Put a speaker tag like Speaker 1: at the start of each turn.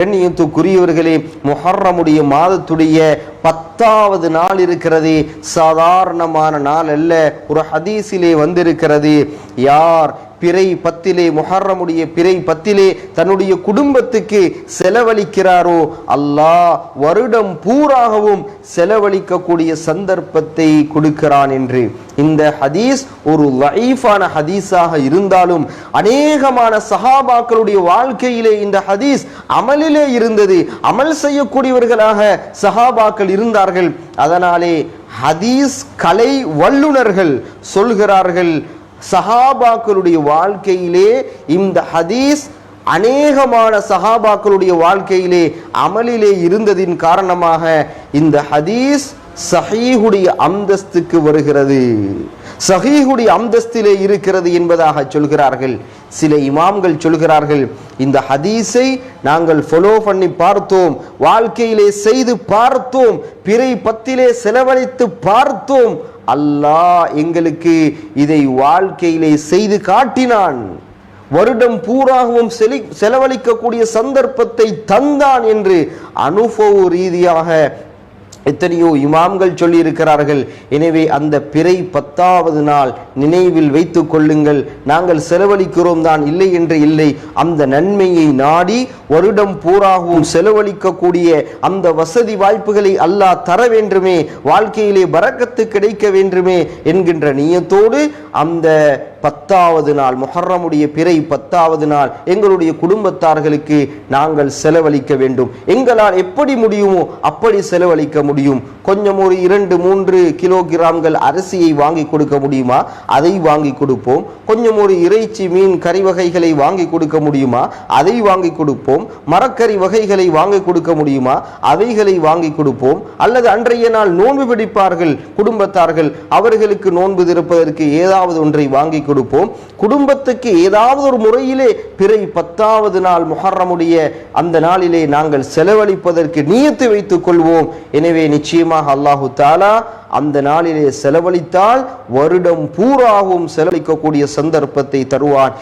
Speaker 1: கண்ணியத்துக்குரியவர்களே முஹர்ரமுடைய மாதத்துடைய பத்தாவது நாள் இருக்கிறது. சாதாரணமான நாள் அல்ல. ஒரு ஹதீஸிலே வந்திருக்கிறது. யார் பிறை பத்திலே முஹர்ரமுடைய பிறை பத்திலே தன்னுடைய குடும்பத்துக்கு செலவழிக்கிறாரோ அல்லாஹ் வருடம் பூராகவும் செலவழிக்கக்கூடிய சந்தர்ப்பத்தை கொடுக்கிறான் என்று. இந்த ஹதீஸ் ஒரு லைஃபான ஹதீஸாக இருந்தாலும் அநேகமான சஹாபாக்களுடைய வாழ்க்கையிலே இந்த ஹதீஸ் அமலிலே இருந்தது. அமல் செய்யக்கூடியவர்களாக சஹாபாக்கள் இருந்தார்கள். அதனாலே ஹதீஸ் கலை வல்லுனர்கள் சொல்கிறார்கள் சஹாபாக்களுடைய வாழ்க்கையிலே இந்த ஹதீஸ் அநேகமான சஹாபாக்களுடைய வாழ்க்கையிலே அமலிலே இருந்ததின் காரணமாக இந்த ஹதீஸ் சஹீஹுடைய அந்தஸ்துக்கு வருகிறது. சஹீஹுடைய அந்தஸ்திலே இருக்கிறது என்பதாக சொல்கிறார்கள். சில இமாம்கள் சொல்கிறார்கள் இந்த ஹதீஸை நாங்கள் ஃபாலோ பண்ணி பார்த்தோம் வாழ்க்கையிலே செய்து பார்த்தோம் பிறை பத்திலே செலவழித்து பார்த்தோம். அல்லாஹ் எங்களுக்கு இதை வாழ்க்கையிலே செய்து காட்டினான். வருடம் பூராகவும் செலி செலவழிக்கக்கூடிய சந்தர்ப்பத்தை தந்தான் என்று அனுபவ ரீதியாக எத்தனையோ இமாம்கள் சொல்லியிருக்கிறார்கள். எனவே அந்த பிறை பத்தாவது நாள் நினைவில் வைத்து கொள்ளுங்கள். நாங்கள் செலவழிக்கிறோம் தான் இல்லை என்று இல்லை. அந்த நன்மையை நாடி வருடம் பூராகவும் செலவழிக்கக்கூடிய அந்த வசதி வாய்ப்புகளை அல்லாஹ் தர வேண்டுமே. வாழ்க்கையிலே பறக்கத்து கிடைக்க வேண்டுமே என்கின்ற நியத்தோடு அந்த பத்தாவது நாள் முஹர்ரமுடைய பிறை பத்தாவது நாள் எங்களுடைய குடும்பத்தார்களுக்கு நாங்கள் செலவழிக்க வேண்டும். எங்களால் எப்படி முடியுமோ அப்படி செலவழிக்க முடியும். கொஞ்சம் ஒரு இரண்டு மூன்று கிலோகிராம்கள் அரிசியை வாங்கி கொடுக்க முடியுமா? அதை வாங்கி கொடுப்போம். கொஞ்சம் ஒரு இறைச்சி மீன் கறி வகைகளை வாங்கி கொடுக்க முடியுமா? அதை வாங்கி கொடுப்போம். மரக்கறி வகைகளை வாங்கி கொடுக்க முடியுமா? அவைகளை வாங்கி கொடுப்போம். அல்லது அன்றைய நாள் நோன்பு பிடிப்பார்கள் குடும்பத்தார்கள் அவர்களுக்கு நோன்பு திறப்பதற்கு ஏதாவது ஒன்றை வாங்கி கொடுப்போம். குடும்பத்துக்கு ஏதாவது ஒரு முறையிலே பிறை பத்தாவது நாள் முஹர்ரமுடைய அந்த நாளிலே நாங்கள் செலவழிப்பதற்கு நீயத்து வைத்துக் கொள்வோம். எனவே நிச்சயமாக அல்லாஹு தாலா அந்த நாளிலே செலவழித்தால் வருடம் பூராவும் செலவழிக்கக்கூடிய சந்தர்ப்பத்தை தருவான்.